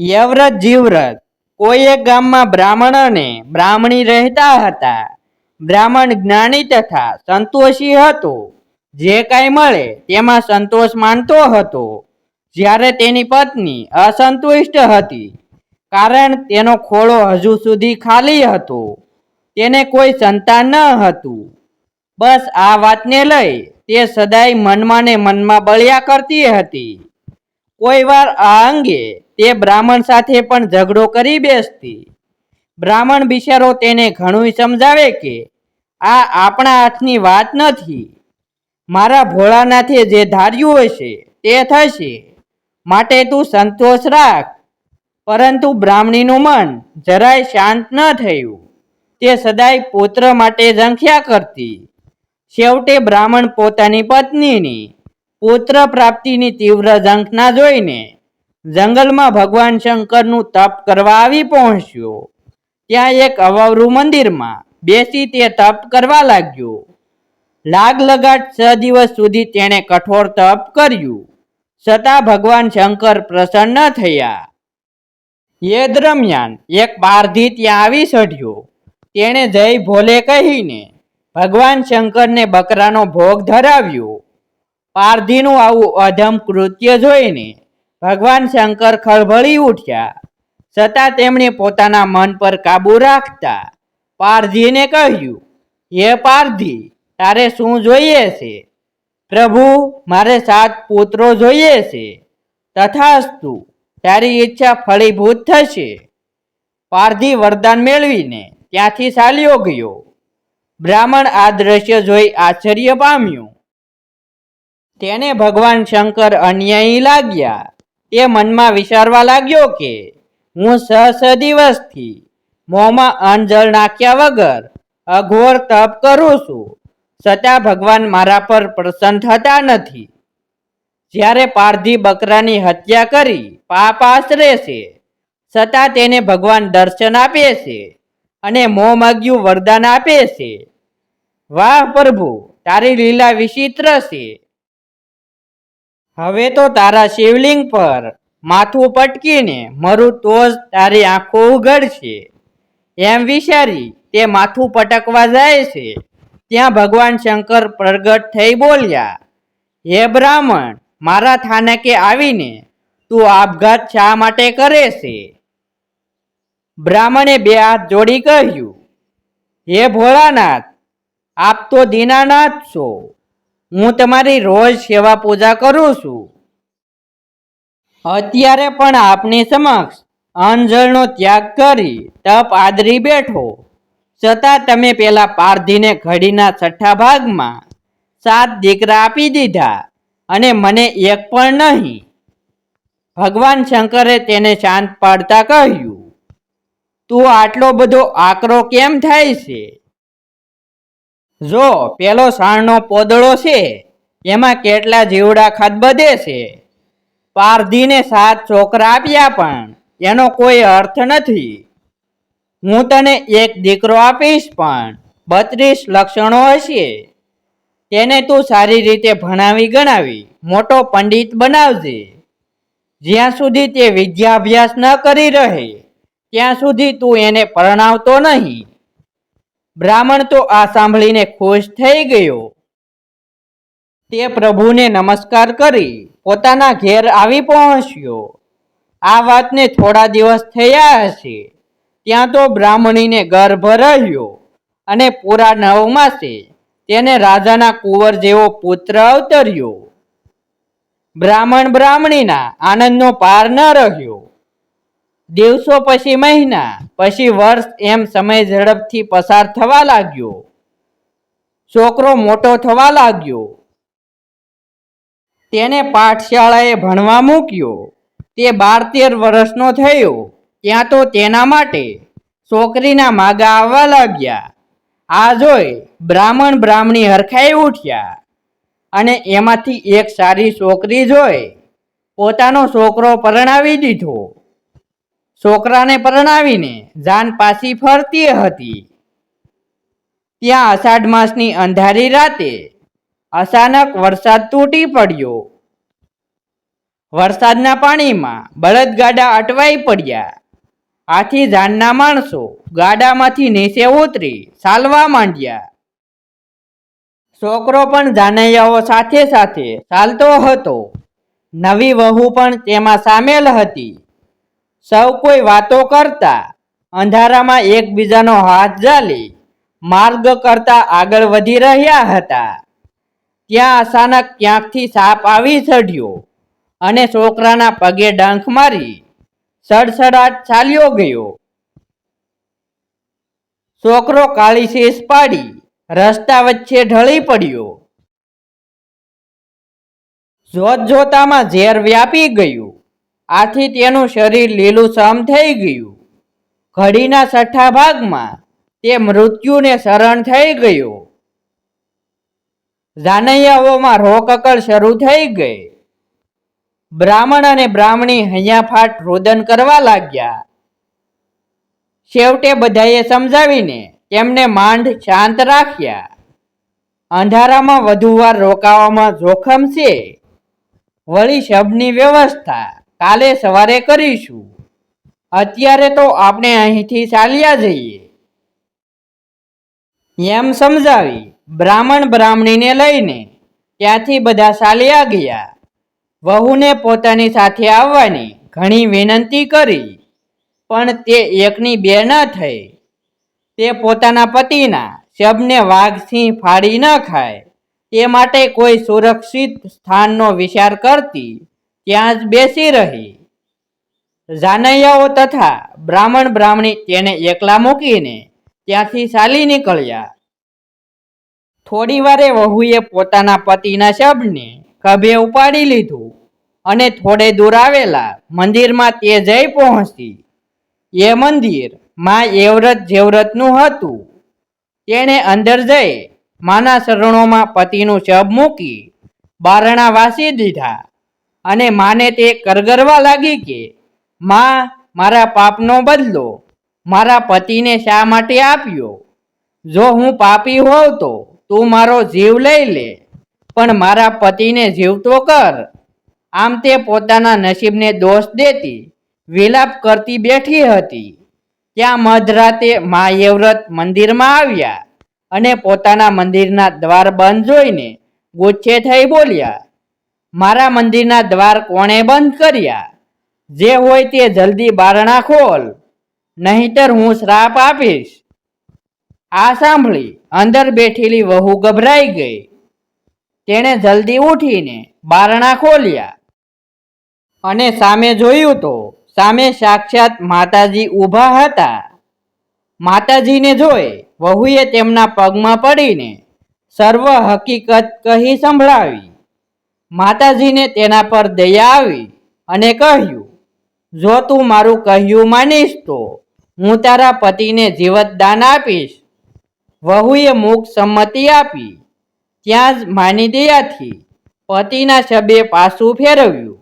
યવ્રત જીવ્રત. કોઈ એક ગામમાં બ્રાહ્મણ અને બ્રાહ્મણી રહેતા હતા. બ્રાહ્મણ જ્ઞાની તથા સંતોષી હતો. જે કાંઈ મળે તેમાં સંતોષ માનતો હતો. જ્યારે તેની પત્ની અસંતુષ્ટ હતી. કારણ તેનો ખોળો હજુ સુધી ખાલી હતો. તેને કોઈ સંતાન ન હતું. બસ આ વાતને લઈ તે સદાય મનમાં ને મનમાં બળ્યા કરતી હતી. કોઈ વાર આ અંગે તે બ્રાહ્મણ સાથે પણ ઝઘડો કરી બેસતી. બ્રાહ્મણ બિચારો તેને ઘણું સમજાવે કે, આ આપણા હાથની વાત નથી. મારા ભોળાનાથે જે ધાર્યું હશે તે થશે. માટે તું સંતોષ રાખ. પરંતુ બ્રાહ્મણીનું મન જરાય શાંત ન થયું. તે સદાય પુત્ર માટે ઝંખ્યા કરતી. છેવટે બ્રાહ્મણ પોતાની પત્નીની પુત્ર પ્રાપ્તિની તીવ્ર ઝંખના જોઈને જંગલમાં ભગવાન શંકરનું તપ કરવા આવી પહોંચ્યો. ત્યાં એક અવાવરું મંદિરમાં બેસી તે તપ કરવા લાગ્યો. લાગ લગાટ છ દિવસ સુધી તેણે કઠોર તપ કર્યું. છતાં ભગવાન શંકર પ્રસન્ન થયા. એ દરમિયાન એક પારધી ત્યાં આવી ચઢ્યો તેણે જય ભોલે કહીને ભગવાન શંકરને બકરાનો ભોગ ધરાવ્યો. પારધીનું આવું અધમ કૃત્ય જોઈને ભગવાન શંકર ખળભળી ઉઠ્યા. છતાં તેમણે પોતાના મન પર કાબુ રાખતા પારધીને કહ્યું, હે પારધી, તારે શું જોઈએ છે? પ્રભુ, મારે સાત પુત્રો જોઈએ છે. તથાસ્તુ, તારી ઈચ્છા ફળીભૂત થશે. પારધી વરદાન મેળવીને ત્યાંથી ચાલ્યો ગયો. બ્રાહ્મણ આ દ્રશ્ય જોઈ આશ્ચર્ય પામ્યું. તેને ભગવાન શંકર અન્યાયી લાગ્યા. તે મનમાં વિચારવા લાગ્યો કે હું સહસ દિવસથી મોંમાં અંજળ નાખ્યા વગર અઘોર તપ કરું છું. છતાં ભગવાન મારા પર પ્રસન્ન થતા નથી. જ્યારે પારધી બકરાની હત્યા કરી પાપ આશરે છે, છતાં તેને ભગવાન દર્શન આપે છે અને મોં માગ્યું વરદાન આપે છે. વાહ પ્રભુ, તારી લીલા વિચિત્ર છે. હવે તો તારા શિવલિંગ પર માથું પટકીને મરું તો જ તારી આંખો ઉઘડશે. એમ વિચારી તે માથું પટકવા જાય છે. ત્યાં ભગવાન શંકર પ્રગટ થઈ બોલ્યા, હે બ્રાહ્મણ, મારા થાનકે આવીને તું આપઘાત શા માટે કરે છે? બ્રાહ્મણે બે હાથ જોડી કહ્યું, હે ભોળાનાથ, આપ તો દીનાનાથ છો. હું તમારી રોજ સેવા પૂજા કરું છું. અત્યારે પણ આપની સમક્ષ અંજળનો ત્યાગ કરી તપ આદરી બેઠો. છતાં તમે પેલા પારધીને ઘડીના છઠ્ઠા ભાગમાં સાત દીકરા આપી દીધા અને મને એક પણ નહીં. ભગવાન શંકરે તેને શાંત પાડતા કહ્યું, તું આટલો બધો આકરો કેમ થાય છે? જો પેલો સાણનો પોદળો છે, એમાં કેટલા જીવડા ખદબદે છે? પારધીને સાત છોકરા આપ્યા પણ એનો કોઈ અર્થ નથી. હું તને એક દીકરો આપીશ પણ બત્રીસ લક્ષણો હશે. તેને તું સારી રીતે ભણાવી ગણાવી, મોટો પંડિત બનાવજે. જ્યાં સુધી તે વિદ્યાભ્યાસ ન કરી રહે, ત્યાં સુધી તું એને પરણાવતો નહીં. બ્રાહ્મણ તો આ સાંભળીને ખુશ થઈ ગયો. તે પ્રભુને નમસ્કાર કરી પોતાના ઘેર આવી પહોંચ્યો. આ વાતને થોડા દિવસ થયા હશે. ત્યાં તો બ્રાહ્મણીને ગર્ભ રહ્યો અને પૂરા નવ માસે તેને રાજાના કુંવર જેવો પુત્ર અવતર્યો. બ્રાહ્મણ બ્રાહ્મણીના આનંદનો પાર ન રહ્યો. દિવસો પછી મહિના, પછી વર્ષ એમ સમય ઝડપથી પસાર થવા લાગ્યો. છોકરો મોટો થવા લાગ્યો. તેને પાઠશાળાએ ભણવા મૂક્યો. તે બાર તેર વર્ષનો થયો. ત્યાં તો તેના માટે છોકરીના માગા આવવા લાગ્યા. આ જોઈ બ્રાહ્મણ બ્રાહ્મણી હરખાઈ ઉઠ્યા અને એમાંથી એક સારી છોકરી જોઈ. પોતાનો છોકરો પરણાવી દીધો. છોકરાને પરણાવીને જાન પાછી ફરતી હતી. ત્યાં અષાઢ માસની અંધારી રાતે અચાનક વરસાદ તૂટી પડ્યો. વરસાદના પાણીમાં બળદગાડા અટવાઈ પડ્યા. આથી જાનના માણસો ગાડામાંથી નીચે ઉતરી ચાલવા માંડ્યા. છોકરો પણ જાનૈયાઓ સાથે સાથે ચાલતો હતો. નવી વહુ પણ તેમાં સામેલ હતી. સૌ કોઈ વાતો કરતા, અંધારામાં એકબીજાનો હાથ ઝાલી માર્ગ કરતા આગળ વધી રહ્યા હતા. ત્યાં અચાનક ક્યાંકથી સાપ આવી ચઢ્યો અને છોકરાના પગે ડંખ મારી, સડસડાટ ચાલ્યો ગયો. છોકરો કાળી શેષ પાડી, રસ્તા વચ્ચે ઢળી પડ્યો. જોત જોતામાં ઝેર વ્યાપી ગયું. આથી તેનું શરીર લીલુંછમ થઈ ગયું. ઘડીના છઠ્ઠા ભાગમાં તે મૃત્યુને શરણ થઈ ગયો. જાનૈયાઓમાં રોકકળ શરૂ થઈ ગઈ. બ્રાહ્મણ અને બ્રાહ્મણી હૈયાફાટ રોદન કરવા લાગ્યા. છેવટે બધાએ સમજાવીને તેમને માંડ શાંત રાખ્યા. અંધારામાં વધુ વાર રોકાવામાં જોખમ છે. વળી શબની વ્યવસ્થા કાલે સવારે કરીશું. અત્યારે તો આપણે અહીંથી ચાલ્યા જઈએ. એમ સમજાવી બ્રાહ્મણ બ્રાહ્મણીને લઈને ત્યાંથી બધા ચાલ્યા ગયા. વહુને પોતાની સાથે આવવાની ઘણી વિનંતી કરી, પણ તે એકની બે ન થઈ. તે પોતાના પતિના શબને વાઘસિંહ ફાડી ન ખાય. તે માટે કોઈ સુરક્ષિત સ્થાનનો વિચાર કરતી ત્યાં જ બેસી રહી. જાનૈયાઓ તથા બ્રાહ્મણ બ્રાહ્મણી તેને એકલા મૂકીને ત્યાંથી ચાલી નીકળ્યા. થોડી વારે વહુએ પોતાના પતિના શબને ખભે ઉપાડી લીધું અને થોડે દૂર આવેલા મંદિરમાં તે જઈ પહોંચી. એ મંદિરમાં એવરત જેવરતનું હતું. તેણે અંદર જઈ માના શરણોમાં પતિનું શબ મૂકી બારણા વાસી દીધા. અને માને તે કરગરવા લાગી કે, માં, મારા પાપનો બદલો, મારા પતિને શા માટે આપ્યો? જો હું પાપી હોઉં તો તું મારો જીવ લઈ લે, પણ મારા પતિને જીવતો કર. આમ તે પોતાના નસીબને દોષ દેતી, વિલાપ કરતી બેઠી હતી. ત્યાં મધરાતે મા યવ્રત મંદિરમાં આવ્યા અને પોતાના મંદિરના દ્વાર બંધ જોઈને ગુચ્છે થઈ બોલ્યા મારા મંદિરના દ્વાર કોણે બંધ કર્યા? જે હોય તે જલ્દી બારણા ખોલ, નહીતર હું શ્રાપ આપીશ. આ સાંભળી અંદર બેઠેલી વહુ ગભરાઈ ગઈ. તેણે જલ્દી ઉઠીને બારણા ખોલ્યા. અને સામે જોયું તો સામે સાક્ષાત માતાજી ઊભા હતા. માતાજીને જોઈ વહુએ તેમના પગમાં પડીને સર્વ હકીકત કહી સંભળાવી. માતાજીને તેના પર દયા આવી અને કહ્યું, જો તું મારું કહ્યું માનીશ તો હું તારા પતિને જીવત દાન આપીશ. વહુએ મુખ સંમતિ આપી. ત્યાં જ માની દયાથી પતિના શબે પાછું ફેરવ્યું.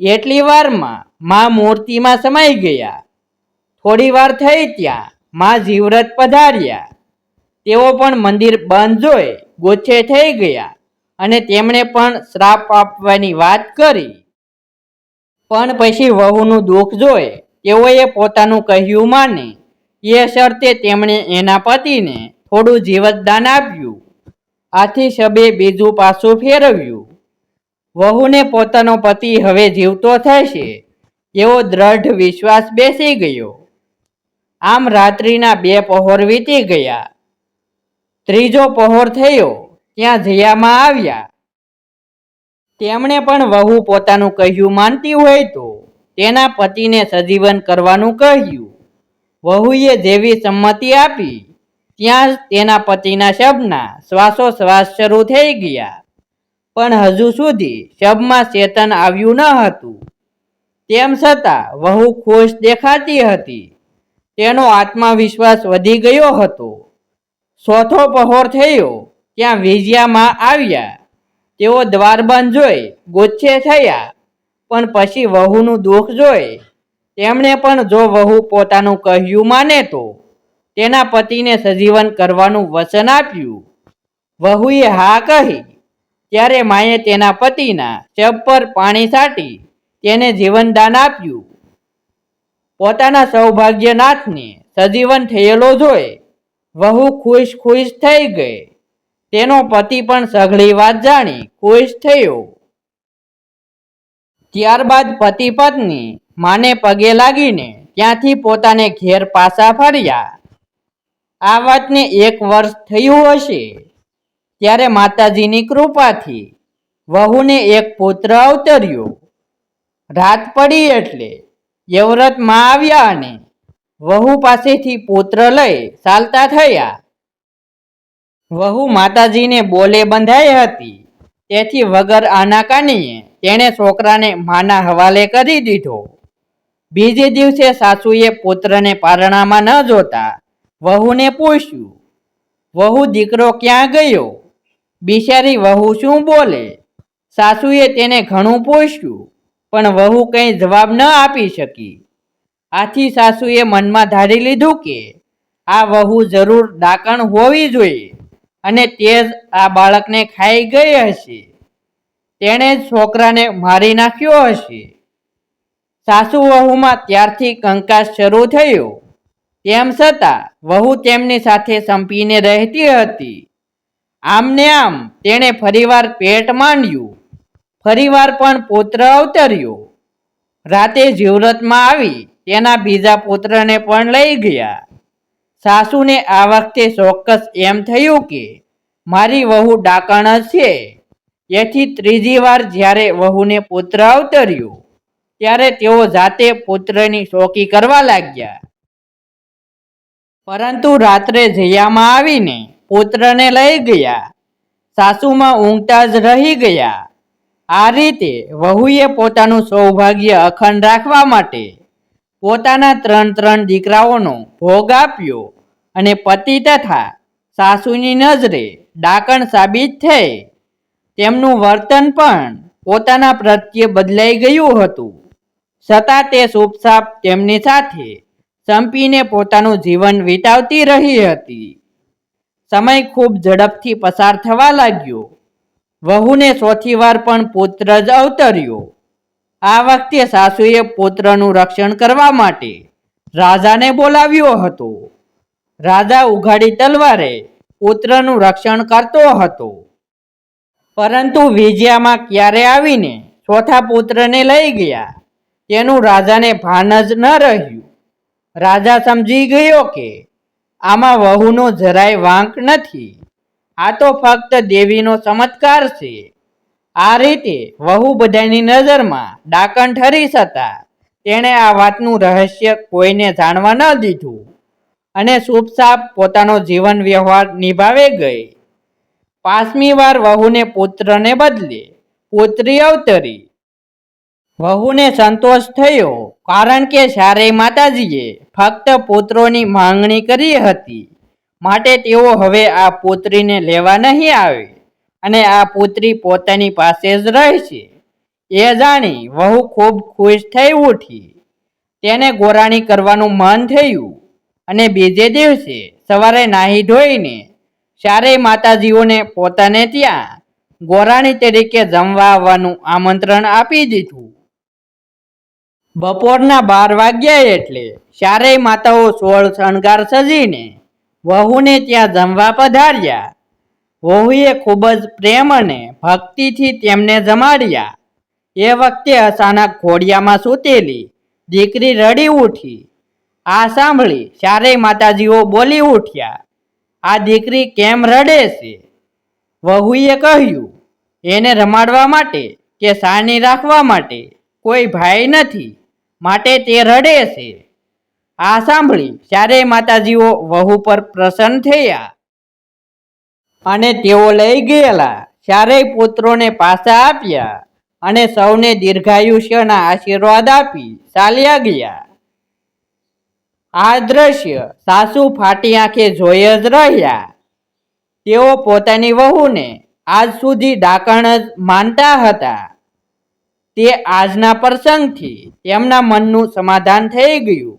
એટલી વારમાં મા મૂર્તિમાં સમાઈ ગયા. થોડી વાર થઈ ત્યાં મા જીવરત પધાર્યા. તેઓ પણ મંદિર બંધ જોઈ ગોચ્છે થઈ ગયા. અને તેમણે પણ શ્રાપ આપવાની વાત કરી. પણ પછી વહુનું દુઃખ જોઈ તેઓએ પોતાનું કહ્યું માને, એ શરતે તેમણે એના પતિને થોડું જીવતદાન આપ્યું. આથી શબે બીજું પાછું ફેરવ્યું. વહુને પોતાનો પતિ હવે જીવતો થશે. એવો દ્રઢ વિશ્વાસ બેસી ગયો. આમ રાત્રિના બે પહોર વીતી ગયા. ત્રીજો પહોર થયો. ત્યાં જયામાં આવ્યા. તેમણે પણ વહુ પોતાનું કહ્યું માનતી હોય તો તેના પતિને સજીવન કરવાનું કહ્યું. વહુએ જેવી સંમતિ આપી, ત્યાં જ તેના પતિના શબના શ્વાસોશ્વાસ શરૂ થઈ ગયા. પણ હજુ સુધી શબમાં ચેતન આવ્યું ન હતું. તેમ છતાં વહુ ખુશ દેખાતી હતી. તેનો આત્મવિશ્વાસ વધી ગયો હતો. ચોથો પહોર થયો. ત્યાં વેજિયામાં આવ્યા. તેઓ દ્વારબંધ જોઈ ગોચ્છે થયા, પણ પછી વહુનું દુઃખ જોઈ. તેમણે પણ જો વહુ પોતાનું કહ્યું માને તો, તેના પતિને સજીવન કરવાનું વચન આપ્યું. વહુએ હા કહી, ત્યારે માએ તેના પતિના શબ પર પાણી છાંટી તેને જીવનદાન આપ્યું. પોતાના સૌભાગ્યનાથને સજીવન થયેલો જોઈ, વહુ ખુશ ખુશ થઈ ગઈ. તેનો પતિ પણ સઘળી વાત જાણી, ખુશ થયો. ત્યારબાદ પતિ પત્ની માને પગે લાગીને ત્યાંથી પોતાને ઘેર પાછા ફર્યા. આ વાતને એક વર્ષ થયું હશે, ત્યારે માતાજીની કૃપાથી વહુને એક પુત્ર અવતર્યો. રાત પડી એટલે યવરતમાં આવ્યા અને વહુ પાસેથી પુત્ર લઈ ચાલતા થયા. વહુ માતાજીને બોલે બંધાઈ હતી. તેથી વગર આનાકાનીએ તેણે છોકરાને માના હવાલે કરી દીધો. બીજે દિવસે સાસુએ પુત્રને પારણામાં ન જોતા વહુને પૂછ્યું, વહુ, દીકરો ક્યાં ગયો? બિચારી વહુ શું બોલે? સાસુએ તેને ઘણું પૂછ્યું, પણ વહુ કંઈ જવાબ ન આપી શકી. આથી સાસુએ મનમાં ધારી લીધું કે, આ વહુ જરૂર ડાકણ હોવી જોઈએ. અને તે જ આ બાળકને ખાઈ ગઈ હશે. તેણે જ છોકરાને મારી નાખ્યો હશે. સાસુ વહુમાં ત્યારથી કંકાસ શરૂ થયો. તેમ છતાં, વહુ તેમની સાથે સંપીને રહેતી હતી. આમને આમ તેણે ફરીવાર પેટ માંડ્યું. ફરીવાર પણ પુત્ર અવતર્યો. રાતે જીવરતમાં આવી તેના બીજા પુત્રને પણ લઈ ગયા. સાસુને આ વખતે ચોક્કસ એમ થયું કે મારી વહુ ડાકણ છે. એથી ત્રીજી વાર જ્યારે વહુને પુત્ર અવતર્યો, ત્યારે તેઓ જાતે પુત્રની શોકી કરવા લાગ્યા. પરંતુ રાત્રે જયામાં આવીને પુત્રને લઈ ગયા. સાસુમાં ઊંઘતા જ રહી ગયા. આ રીતે વહુએ પોતાનું સૌભાગ્ય અખંડ રાખવા માટે પોતાના ત્રણ ત્રણ દીકરાઓનો ભોગ આપ્યો અને પતિ તથા સાસુની નજરે ડાકણ સાબિત થઈ. તેમનું વર્તન પણ પોતાના પ્રત્યે બદલાઈ ગયું હતું. છતાં તે સુપસાપ તેમની સાથે સંપીને પોતાનું જીવન વિતાવતી રહી હતી. સમય ખૂબ ઝડપથી પસાર થવા લાગ્યો. વહુને ચોથી વાર પણ પુત્ર જ અવતર્યો. આ વખતે સાસુએ પુત્રનું રક્ષણ કરવા માટે રાજાને બોલાવ્યો હતો. રાજા ઉઘાડી તલવારે પુત્રનું રક્ષણ કરતો હતો. પરંતુ વિજયામાં ક્યારે આવીને ચોથા પુત્રને લઈ ગયા? તેનું રાજાને ભાન જ ન રહ્યું. રાજા સમજી ગયો કે આમાં વહુનો જરાય વાંક નથી. આ તો ફક્ત દેવીનો ચમત્કાર છે. આ રીતે વહુ બધાની નજરમાં ડાકણ ઠરી હતા તેણે આ વાતનું રહસ્ય કોઈને જાણવા ન દીધું. અને ચૂપચાપ પોતાનો જીવન વ્યવહાર નિભાવે ગઈ. પાંચમી વાર વહુને પુત્રને બદલે પુત્રી અવતરી. વહુને સંતોષ થયો કારણ કે ચારેય માતાજીએ ફક્ત પુત્રોની માંગણી કરી હતી. માટે તેઓ હવે આ પુત્રીને લેવા નહીં આવે. અને આ પુત્રી પોતાની પાસે જ રહેશે એ જાણી વહુ ખૂબ ખુશ થઈ ઉઠી. તેને ગોરાણી કરવાનું મન થયું અને બીજે દિવસે સવારે નાહી ધોઈને ચારેય માતાજીઓને પોતાને ત્યાં ગોરાણી તરીકે જમવા આવવાનું આમંત્રણ આપી દીધું. બપોરના બાર વાગ્યા એટલે ચારેય માતાઓ સોળ શણગાર સજીને વહુને ત્યાં જમવા પધાર્યા. વહુએ ખૂબ જ પ્રેમ અને ભક્તિથી તેમને જમાડ્યા. એ વખતે અચાનક ઘોડિયામાં સૂતેલી દીકરી રડી ઉઠી. આ સાંભળી ચારેય માતાજીઓ બોલી ઉઠ્યા, આ દીકરી કેમ રડે છે? વહુએ કહ્યું, એને રમાડવા માટે કે સાની રાખવા માટે કોઈ ભાઈ નથી, માટે તે રડે છે. આ સાંભળી ચારેય માતાજીઓ વહુ પર પ્રસન્ન થયા. અને તેઓ લઈ ગયેલા. ચારેય પુત્રોને પાછા આપ્યા અને સૌને દીર્ઘાયુષ્યના આશીર્વાદ આપી ચાલ્યા ગયા. આ દ્રશ્ય સાસુ ફાટી આંખે જોઈ જ રહ્યા. તેઓ પોતાની વહુને આજ સુધી ડાકણ જ માનતા હતા. તે આજના પ્રસંગથી તેમના મનનું સમાધાન થઈ ગયું.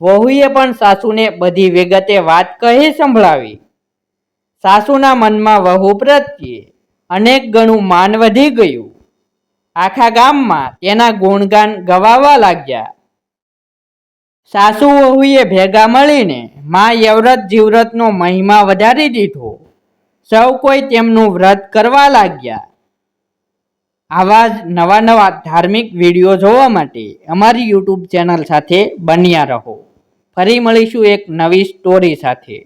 વહુએ પણ સાસુને બધી વિગતે વાત કહી સંભળાવી. સાસુના મનમાં વહુ પ્રત્યે અનેક ગણું માન વધી ગયું. આખા ગામમાં તેના ગુણગાન ગવાવા લાગ્યા. સાસુ વહુએ ભેગા મળીને મા યવ્રત જીવ્રતનો મહિમા વધારી દીધો. સૌ કોઈ તેમનું વ્રત કરવા લાગ્યા. આવા જ નવા નવા ધાર્મિક વીડિયો જોવા માટે અમારી યુટ્યુબ ચેનલ સાથે બન્યા રહો. ફરી મળીશું એક નવી સ્ટોરી સાથે.